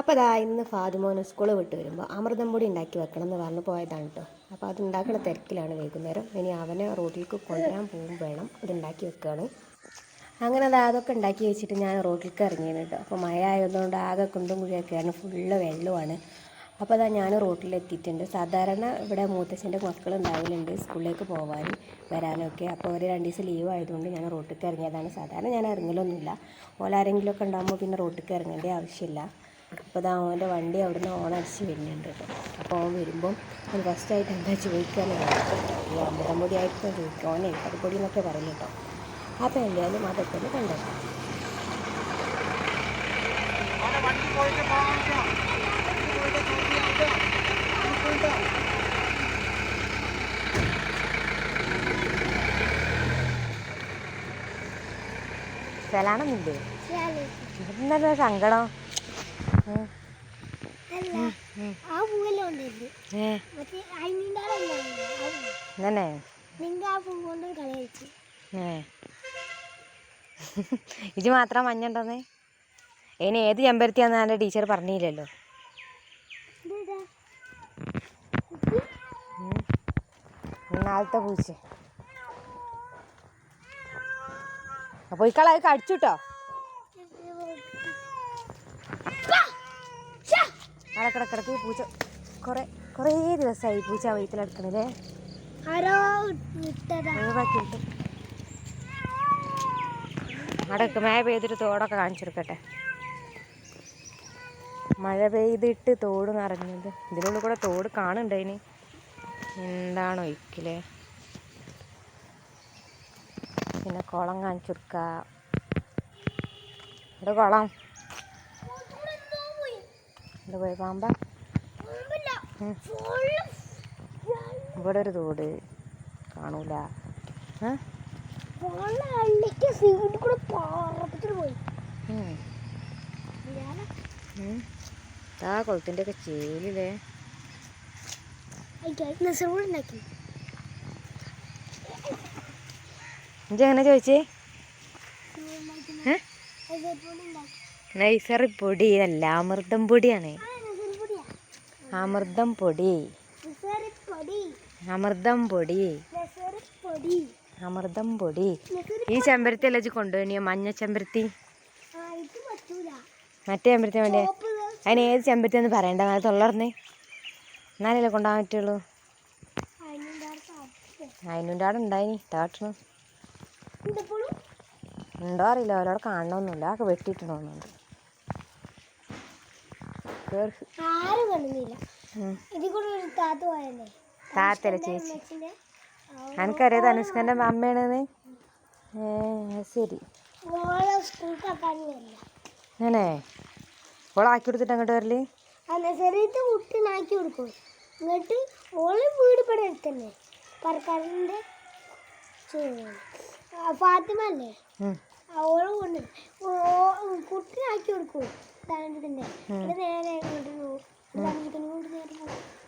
അപ്പോൾ അതാ ഇന്ന് ഫാദിമോനെ സ്കൂൾ വിട്ട് വരുമ്പോൾ അമൃതം പൊടി ഉണ്ടാക്കി വെക്കണം എന്ന് പറഞ്ഞ് പോയതാണ് കേട്ടോ അപ്പോൾ അത് ഉണ്ടാക്കുന്ന തിരക്കിലാണ് വൈകുന്നേരം. ഇനി അവനെ റോട്ടിലേക്ക് കൊണ്ടുവരാൻ പോകും വേണം. അത് ഉണ്ടാക്കി വെക്കുകയാണ് അങ്ങനെ അത് അതൊക്കെ ഉണ്ടാക്കി വെച്ചിട്ട് ഞാൻ റോട്ടിലേക്ക് ഇറങ്ങിയാണ് കേട്ടോ അപ്പോൾ മഴ ആയതുകൊണ്ട് ആകെ കുണ്ടും കുഴിയൊക്കെയാണ് ഫുള്ള് വെള്ളമാണ് അപ്പോൾ അതാ ഞാൻ റോട്ടിലെത്തിയിട്ടുണ്ട്. സാധാരണ ഇവിടെ മൂത്തച്ഛന്റെ മക്കൾ ഉണ്ടാവലുണ്ട് സ്കൂളിലേക്ക് പോകാനും വരാനൊക്കെ അപ്പോൾ ഒരു രണ്ട് ദിവസം ലീവ് ആയതുകൊണ്ട് ഞാൻ റോട്ടിലേക്ക് ഇറങ്ങിയതാണ്. സാധാരണ ഞാൻ ഇറങ്ങലൊന്നുമില്ല. ഓലാരെങ്കിലുമൊക്കെ ഉണ്ടാകുമ്പോൾ പിന്നെ റോട്ടിലേക്ക് ഇറങ്ങേണ്ട ആവശ്യമില്ല. അപ്പോൾ ഇതാ അവന്റെ വണ്ടി അവിടുന്ന് ഓണടിച്ച് വരുന്നുണ്ട് കേട്ടോ. അപ്പോൾ അവൻ വരുമ്പം അവൻ ഫസ്റ്റായിട്ട് എന്താ ചോദിക്കാനാണ് ഈ അമ്പതം പൊടി ആയിട്ട് ചോദിക്കുക ഓനെ പൊടി എന്നൊക്കെ പറയും കേട്ടോ. അപ്പോൾ എന്തായാലും അതൊക്കെ ഒന്ന് കണ്ടെത്താം സ്ഥലമാണെന്നില്ലേ ഇന്നലെ സങ്കടം? ഏ മാത്രം മഞ്ഞുണ്ടെന്നേ? ഇനി ഏത് ചെമ്പരത്തിയാന്ന് എന്റെ ടീച്ചർ പറഞ്ഞില്ലല്ലോ. ഉം. പൂച്ച. അപ്പോൾ ഇക്കളെ അത് കടിച്ചുട്ടോ. കിടക്കിടക്ക് പൂച്ച കുറേ കുറേ ദിവസമായി പൂച്ച ഇട്ടതാ ഒഴിവാക്കി അടക്ക് മഴ പെയ്തിട്ട് തോടൊക്കെ കാണിച്ചെടുക്കട്ടെ മഴ പെയ്തിട്ട് തോട് നിറഞ്ഞത് ഇതിനുള്ളിൽ കൂടെ തോട് കാണുന്നുണ്ട് അതിന് എന്താണ് ഒഴിക്കൽ പിന്നെ കുളം കാണിച്ചു കൊടുക്കുക കുളം. ഇവിടെ പോയ പാമ്പ. ഇവിടെ ഒരു തോട്. കാണൂല. ആ കൊളത്തിന്റെ ഒക്കെ ചേലില്ലേ നെസറൂടെ ഉണ്ടാക്കി. ഇജ്ജ് എങ്ങനെ ചോദിച്ചേ? ഏ? നൈസറി പൊടി അല്ല അമൃതം പൊടിയാണ്. അമൃതം പൊടി. അമൃതം പൊടി. അമൃതം പൊടി. ഈ ചെമ്പരത്തി അല്ല കൊണ്ടുപോയിയോ മഞ്ഞ ചെമ്പരത്തി. മറ്റേ ചെമ്പരത്തി വേണ്ടേ അതിന് ഏത് ചെമ്പരത്തി എന്ന് പറയണ്ട? അത് തൊള്ളർന്ന്. എന്നാലല്ലേ കൊണ്ടുപോകാൻ പറ്റുള്ളൂ? അതിനുണ്ടാകും അതിന്റെ അവിടെ ഉണ്ടായിനി താട്ടണം ഉണ്ടോ അറിയില്ല. അവരോട് കാണണമെന്നില്ല അതൊക്കെ വെട്ടിയിട്ടുണ്ടോന്നുണ്ട് ആരും കാണുന്നില്ല ഉം. ഇതിൽ കൂടെ ഒരു താത്ത പോയല്ലേ താത്തല്ല ചേച്ചി? അമ്മച്ചിന്റെ? എനിക്കറിയാം ധനുഷ്കന്റെ അമ്മയാണെന്ന്. ശരി. അങ്ങനെ ഞാനേ ഓളാക്കി കൊടുത്തിട്ട് അങ്ങോട്ട് വരൽ? നഴ്സറിയത്തെ കുട്ടിനാക്കി കൊടുക്കും. എന്നിട്ട് ഓൾ വീട് ഇവിടെ അടുത്തന്നെ. പറക്കാരന്റെ ഫാത്തിമ അല്ലേ. ഓൾ കൊണ്ട് കുട്ടിനാക്കി കൊടുക്കും നേരെ ഇങ്ങോട്ട് പോകും താണ്ടിക്കനെ കൊണ്ട് നേരെ പോകും